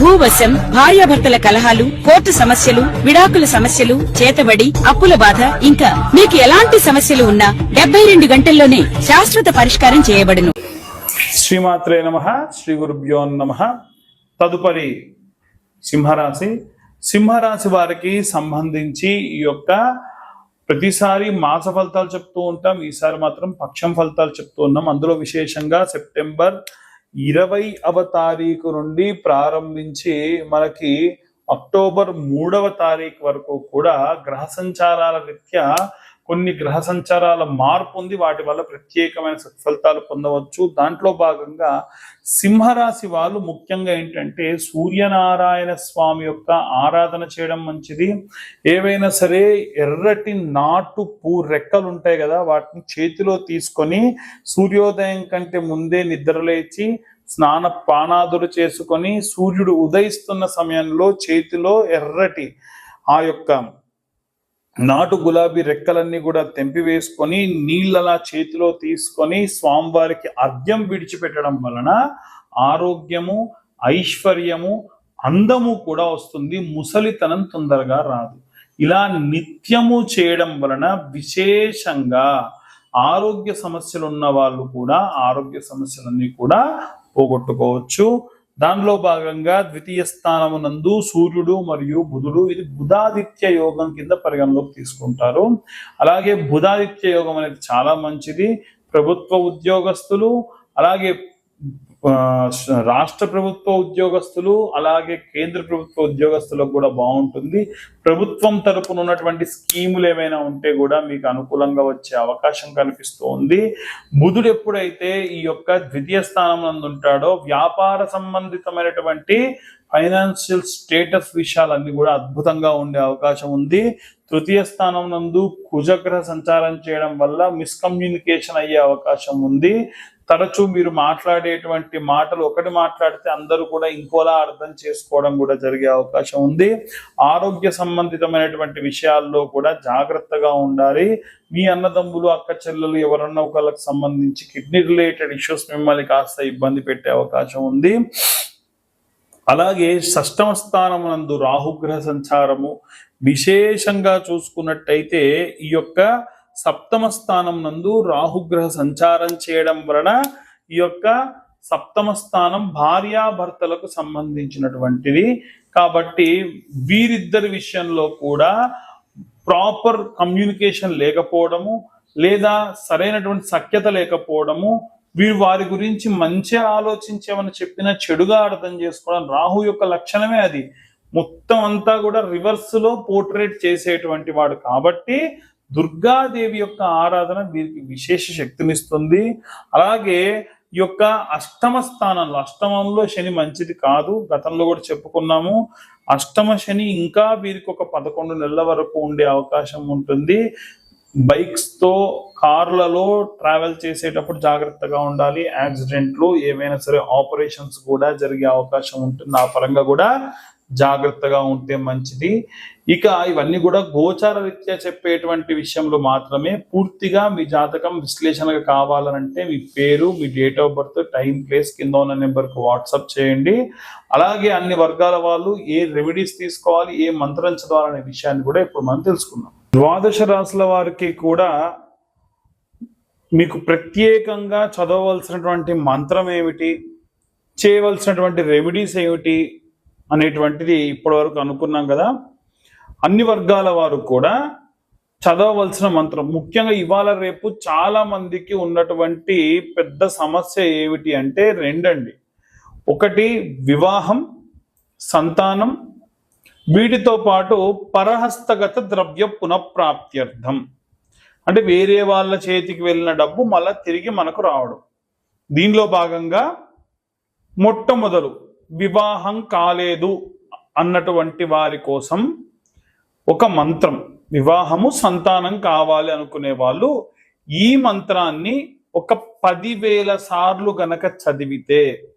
భూవశం భార్యాభర్తల కలహాలు కోర్టు సమస్యలు విడాకుల సమస్యలు చేతబడి అప్పుల బాధ ఇంకా మీకు ఎలాంటి సమస్యలు ఉన్నా డెబ్బై రెండు గంటల్లోనే శాశ్వత పరిష్కారం చేయబడును. శ్రీమాత్రే నమ శ్రీ గురుభ్యో నమ. తదుపరి సింహరాశి. సింహరాశి వారికి సంబంధించి ఈ యొక్క ప్రతిసారి మాస ఫలితాలు చెప్తూ ఉంటాం ఈసారి మాత్రం పక్షం ఫలితాలు చెప్తూ ఉన్నాం. అందులో విశేషంగా సెప్టెంబర్ ఇరవైవ తారీఖు నుండి ప్రారంభించి మనకి అక్టోబర్ మూడవ తారీఖు వరకు కూడా గ్రహ సంచారాల రీత్యా కొన్ని గ్రహ సంచారాల మార్పు ఉంది. వాటి వల్ల ప్రత్యేకమైన సత్ఫలితాలు పొందవచ్చు. దాంట్లో భాగంగా సింహరాశి వాళ్ళు ముఖ్యంగా ఏంటంటే సూర్యనారాయణ స్వామి యొక్క ఆరాధన చేయడం మంచిది. ఏవైనా సరే ఎర్రటి నాటు పూ రెక్కలు ఉంటాయి కదా వాటిని చేతిలో తీసుకొని సూర్యోదయం కంటే ముందే నిద్రలేచి స్నాన పానాదులు చేసుకొని సూర్యుడు ఉదయిస్తున్న సమయంలో చేతిలో ఎర్రటి ఆ యొక్క నాటు గులాబీ రెక్కలన్నీ కూడా తెంపివేసుకొని నీళ్ళలా చేతిలో తీసుకొని స్వామివారికి అర్ఘ్యం విడిచిపెట్టడం వలన ఆరోగ్యము ఐశ్వర్యము అందము కూడా వస్తుంది. ముసలితనం తొందరగా రాదు. ఇలా నిత్యము చేయడం వలన విశేషంగా ఆరోగ్య సమస్యలు ఉన్న వాళ్ళు కూడా ఆరోగ్య సమస్యలన్నీ కూడా పోగొట్టుకోవచ్చు. దానిలో భాగంగా ద్వితీయ స్థానమునందు సూర్యుడు మరియు బుధుడు ఇది బుధాదిత్య యోగం కింద పరిగణలోకి తీసుకుంటారు. అలాగే బుధాదిత్య యోగం అనేది చాలా మంచిది. ప్రభుత్వ ఉద్యోగస్తులు అలాగే రాష్ట్ర ప్రభుత్వ ఉద్యోగస్తులు అలాగే కేంద్ర ప్రభుత్వ ఉద్యోగస్తులకు కూడా బాగుంటుంది. ప్రభుత్వం తరపున ఉన్నటువంటి స్కీములు ఏమైనా ఉంటే కూడా మీకు అనుకూలంగా వచ్చే అవకాశం కనిపిస్తూ ఉంది. బుధుడు ఎప్పుడైతే ఈ యొక్క ద్వితీయ స్థానం నందు ఉంటాడో వ్యాపార సంబంధితమైనటువంటి ఫైనాన్షియల్ స్టేటస్ విషయాలన్నీ కూడా అద్భుతంగా ఉండే అవకాశం ఉంది. తృతీయ స్థానం నందు కుజగ్రహ సంచారం చేయడం వల్ల మిస్కమ్యూనికేషన్ అయ్యే అవకాశం ఉంది. తరచూ మీరు మాట్లాడేటువంటి మాటలు ఒకటి మాట్లాడితే అందరూ కూడా ఇంకోలా అర్థం చేసుకోవడం కూడా జరిగే అవకాశం ఉంది. ఆరోగ్య సంబంధితమైనటువంటి విషయాల్లో కూడా జాగ్రత్తగా ఉండాలి. మీ అన్నదమ్ములు అక్క చెల్లెలు ఎవరన్నా ఒకళ్ళకి సంబంధించి కిడ్నీ రిలేటెడ్ ఇష్యూస్ మిమ్మల్ని కాస్త ఇబ్బంది పెట్టే అవకాశం ఉంది. అలాగే షష్టమ స్థానమునందు రాహుగ్రహ సంచారము విశేషంగా చూసుకున్నట్టయితే ఈ యొక్క సప్తమ స్థానం నందు రాహుగ్రహ సంచారం చేయడం వలన ఈ యొక్క సప్తమ స్థానం భార్యాభర్తలకు సంబంధించినటువంటిది. కాబట్టి వీరిద్దరి విషయంలో కూడా ప్రాపర్ కమ్యూనికేషన్ లేకపోవడము లేదా సరైనటువంటి సఖ్యత లేకపోవడము వీరు వారి గురించి మంచిగా ఆలోచించామని చెప్పిన చెడుగా అర్థం చేసుకోవడం రాహు యొక్క లక్షణమే అది. మొత్తం అంతా కూడా రివర్స్లో పోర్ట్రేట్ చేసేటువంటి వాడు కాబట్టి దుర్గాదేవి యొక్క ఆరాధన వీరికి విశేష శక్తినిస్తుంది. అలాగే ఈ యొక్క అష్టమ స్థానంలో అష్టమంలో శని మంచిది కాదు గతంలో కూడా చెప్పుకున్నాము. అష్టమ శని ఇంకా వీరికి ఒక పదకొండు నెలల వరకు ఉండే అవకాశం ఉంటుంది. బైక్స్తో కార్లలో ట్రావెల్ చేసేటప్పుడు జాగ్రత్తగా ఉండాలి. యాక్సిడెంట్లు ఏమైనా సరే ఆపరేషన్స్ కూడా జరిగే అవకాశం ఉంటుంది. ఆ పరంగా కూడా జాగ్రత్తగా ఉంటే మంచిది. ఇక ఇవన్నీ కూడా గోచార రీత్యా చెప్పేటువంటి విషయంలో మాత్రమే పూర్తిగా మీ జాతకం విశ్లేషణగా కావాలనంటే మీ పేరు మీ date of birth time place కింద ఉన్న నెంబర్కి వాట్సాప్ చేయండి. అలాగే అన్ని వర్గాల వాళ్ళు ఏ రెమెడీస్ తీసుకోవాలి ఏ మంత్రం చదవాలనే విషయాన్ని కూడా ఇప్పుడు మనం తెలుసుకుందాం. ద్వాదశ రాశుల వారికి కూడా మీకు ప్రత్యేకంగా చదవవలసినటువంటి మంత్రం ఏమిటి చేయవలసినటువంటి రెమెడీస్ ఏమిటి అనేటువంటిది ఇప్పటివరకు అనుకున్నాం కదా. అన్ని వర్గాల వారు కూడా చదవవలసిన మంత్రం. ముఖ్యంగా ఇవాళ రేపు చాలా మందికి ఉన్నటువంటి పెద్ద సమస్య ఏమిటి అంటే రెండండి. ఒకటి వివాహం సంతానం వీటితో పాటు పరహస్తగత ద్రవ్య పునఃప్రాప్త్యర్థం. అంటే వేరే వాళ్ళ చేతికి వెళ్ళిన డబ్బు మళ్ళా తిరిగి మనకు రావడం. దీనిలో భాగంగా మొట్టమొదలు వివాహం కాలేదు అన్నటువంటి వారి కోసం ఒక మంత్రం వివాహము సంతానం కావాలి అనుకునే వాళ్ళు ఈ మంత్రాన్ని ఒక పదివేల సార్లు గనక చదివితే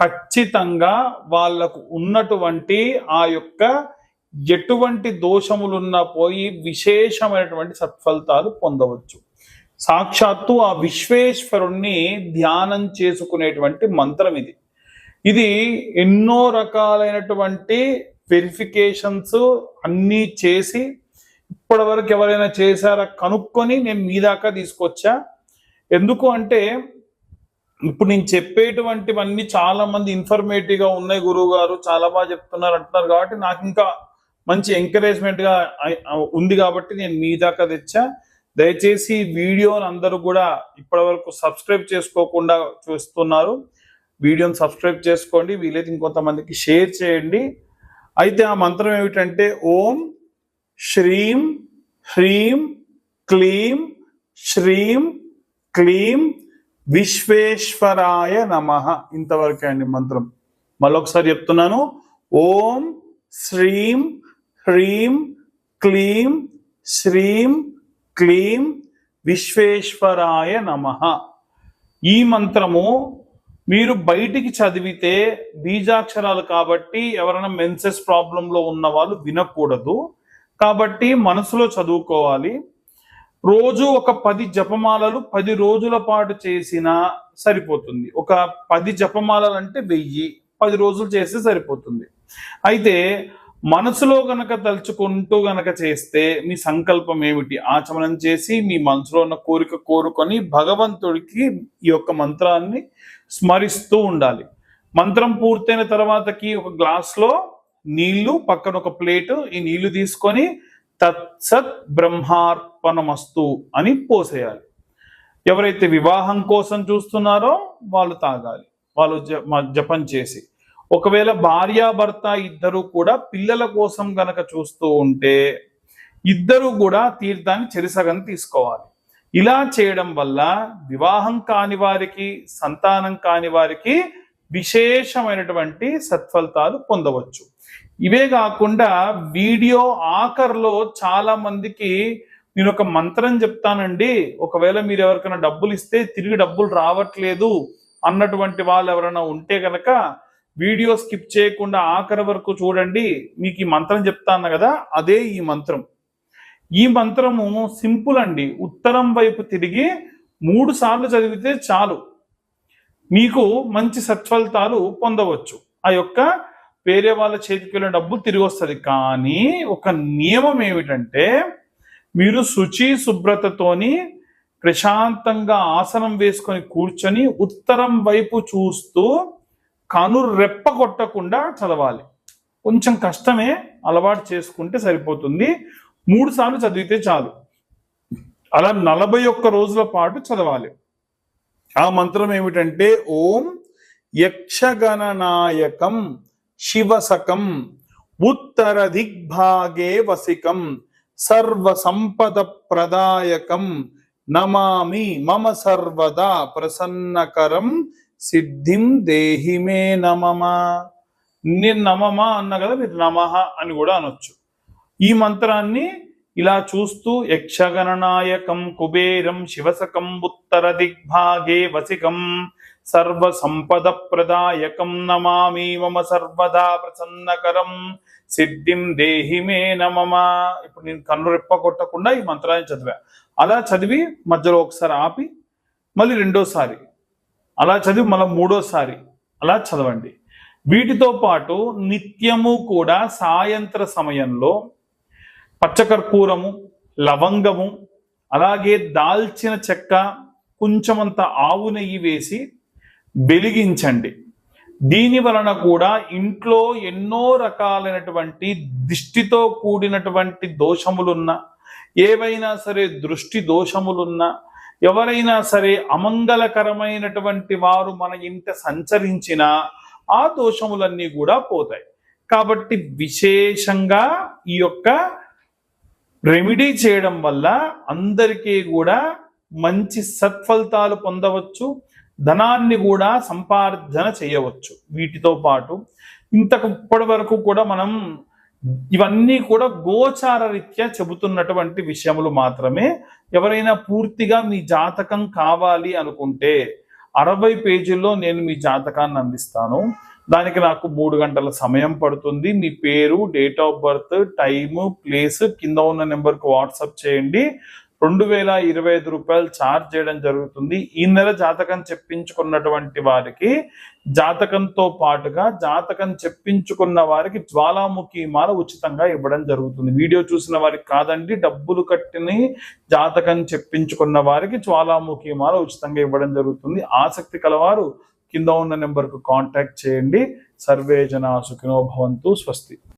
ఖచ్చితంగా వాళ్ళకు ఉన్నటువంటి ఆ యొక్క ఎటువంటి దోషములున్నా పోయి విశేషమైనటువంటి సత్ఫలితాలు పొందవచ్చు. సాక్షాత్తు ఆ విశ్వేశ్వరుణ్ణి ధ్యానం చేసుకునేటువంటి మంత్రం ఇది. ఇది ఎన్నో రకాలైనటువంటి వెరిఫికేషన్స్ అన్నీ చేసి ఇప్పటివరకు ఎవరైనా చేశారా కనుక్కొని నేను మీ దాకా తీసుకొచ్చా? ఎందుకు అంటే ఇప్పుడు నేను చెప్పేటువంటివన్నీ చాలా మంది ఇన్ఫర్మేటివ్గా ఉన్నాయి గురువు గారు చాలా బాగా చెప్తున్నారు అంటున్నారు కాబట్టి నాకు ఇంకా మంచి ఎంకరేజ్మెంట్గా ఉంది కాబట్టి నేను మీ దాకా తెచ్చా. దయచేసి ఈ వీడియోని అందరూ కూడా ఇప్పటివరకు సబ్స్క్రైబ్ చేసుకోకుండా చూస్తున్నారు. వీడియోని సబ్స్క్రైబ్ చేసుకోండి వీలైతే ఇంకొంతమందికి షేర్ చేయండి. అయితే ఆ మంత్రం ఏమిటంటే ఓం శ్రీం హ్రీం క్లీం శ్రీం క్లీం విశ్వేశ్వరాయ నమ. ఇంతవరకే అండి మంత్రం. మళ్ళొకసారి చెప్తున్నాను ఓం శ్రీం హ్రీం క్లీం శ్రీం క్లీం విశ్వేశ్వరాయ నమ. ఈ మంత్రము మీరు బయటికి చదివితే బీజాక్షరాలు కాబట్టి ఎవరైనా మెన్సెస్ ప్రాబ్లంలో ఉన్న వాళ్ళు వినకూడదు. కాబట్టి మనసులో చదువుకోవాలి. రోజు ఒక పది జపమాలలు పది రోజుల పాటు చేసినా సరిపోతుంది. ఒక పది జపమాలలు అంటే వెయ్యి పది రోజులు చేస్తే సరిపోతుంది. అయితే మనసులో గనక తలుచుకుంటూ గనక చేస్తే మీ సంకల్పం ఏమిటి? ఆచమనం చేసి మీ మనసులో ఉన్న కోరిక కోరుకొని భగవంతుడికి ఈ యొక్క మంత్రాన్ని స్మరిస్తూ ఉండాలి. మంత్రం పూర్తయిన తర్వాతకి ఒక గ్లాస్లో నీళ్ళు పక్కన ఒక ప్లేటు ఈ నీళ్ళు తీసుకొని తత్సత్ బ్రహ్మార్పణమస్తు అని పోసేయాలి. ఎవరైతే వివాహం కోసం చూస్తున్నారో వాళ్ళు తాగాలి. వాళ్ళు జపం చేసి. ఒకవేళ భార్యాభర్త ఇద్దరు కూడా పిల్లల కోసం గనక చూస్తూ ఉంటే ఇద్దరు కూడా తీర్థాన్ని చెరిసగం తీసుకోవాలి. ఇలా చేయడం వల్ల వివాహం కాని వారికి సంతానం కాని వారికి విశేషమైనటువంటి సత్ఫలితాలు పొందవచ్చు. ఇవే కాకుండా వీడియో ఆఖర్లో చాలా మందికి నేను ఒక మంత్రం చెప్తానండి. ఒకవేళ మీరు ఎవరికైనా డబ్బులు ఇస్తే తిరిగి డబ్బులు రావట్లేదు అన్నటువంటి వాళ్ళు ఎవరైనా ఉంటే కనుక వీడియో స్కిప్ చేయకుండా ఆఖరి వరకు చూడండి. మీకు ఈ మంత్రం చెప్తాను కదా అదే ఈ మంత్రం. ఈ మంత్రము సింపుల్ అండి. ఉత్తరం వైపు తిరిగి మూడు సార్లు చదివితే చాలు. మీకు మంచి సత్ఫలితాలు పొందవచ్చు. ఆ యొక్క వేరే వాళ్ళ చేతికి వెళ్ళిన డబ్బు తిరిగి వస్తుంది. కానీ ఒక నియమం ఏమిటంటే మీరు శుచి శుభ్రతతోని ప్రశాంతంగా ఆసనం వేసుకొని కూర్చొని ఉత్తరం వైపు చూస్తూ కనురు రెప్ప కొట్టకుండా చదవాలి. కొంచెం కష్టమే అలవాటు చేసుకుంటే సరిపోతుంది. మూడు సార్లు చదివితే చాలు. అలా నలభై ఒక్క రోజుల పాటు చదవాలి. ఆ మంత్రం ఏమిటంటే ఓం యక్షగణనాయకం శివసకం ఉత్తర దిగ్భాగే వసికం సర్వ సంపద ప్రదాయకం నమామి మమ సర్వదా ప్రసన్నకరం సిద్ధిం దేహి మే నమమా నేను నమమా అన్న కదా మీరు నమహ అని కూడా అనొచ్చు. ఈ మంత్రాన్ని ఇలా చూస్తూ యక్షగణనాయకం కుబేరం శివసకం ఉత్తర దిగ్భాగే వసికం సర్వ సంపద ప్రదాయకం నమామి మమ సర్వదా ప్రసన్నకరం సిద్ధిం దేహి మే నమమా ఇప్పుడు నేను కన్ను రెప్ప కొట్టకుండా ఈ మంత్రాన్ని చదివా. అలా చదివి మధ్యలో ఒకసారి ఆపి మళ్ళీ రెండోసారి అలా చదివి మళ్ళీ మూడోసారి అలా చదవండి. వీటితో పాటు నిత్యము కూడా సాయంత్ర సమయంలో పచ్చకర్పూరము లవంగము అలాగే దాల్చిన చెక్క కొంచెమంత ఆవు నెయ్యి వేసి వెలిగించండి. దీని వలన కూడా ఇంట్లో ఎన్నో రకాలైనటువంటి దిష్టితో కూడినటువంటి దోషములున్న ఏవైనా సరే దృష్టి దోషములున్నా ఎవరైనా సరే అమంగళకరమైనటువంటి వారు మన ఇంట సంచరించిన ఆ దోషములన్నీ కూడా పోతాయి. కాబట్టి విశేషంగా ఈ యొక్క రెమెడీ చేయడం వల్ల అందరికీ కూడా మంచి సత్ఫలితాలు పొందవచ్చు ధనాన్ని కూడా సంపార్జన చేయవచ్చు. వీటితో పాటు ఇంతకు ఇప్పటి వరకు కూడా మనం ఇవన్నీ కూడా గోచార రీత్యా చెబుతున్నటువంటి విషయములు మాత్రమే. ఎవరైనా పూర్తిగా మీ జాతకం కావాలి అనుకుంటే అరవై పేజీల్లో నేను మీ జాతకాన్ని అందిస్తాను. దానికి నాకు మూడు గంటల సమయం పడుతుంది. మీ పేరు date of birth time place కింద ఉన్న నెంబర్కి వాట్సాప్ చేయండి. రెండు వేల ఇరవై ఐదు రూపాయలు ఛార్జ్ చేయడం జరుగుతుంది. ఈ నెల జాతకం చెప్పించుకున్నటువంటి వారికి జాతకంతో పాటుగా జాతకం చెప్పించుకున్న వారికి జ్వాలాముఖి మాల ఉచితంగా ఇవ్వడం జరుగుతుంది. వీడియో చూసిన వారికి కాదండి డబ్బులు కట్టిని జాతకం చెప్పించుకున్న వారికి జ్వాలాముఖి మాల ఉచితంగా ఇవ్వడం జరుగుతుంది. ఆసక్తి కలవారు కింద ఉన్న నెంబర్కు కాంటాక్ట్ చేయండి. సర్వే జనా సుఖినో భవంతు స్వస్తి.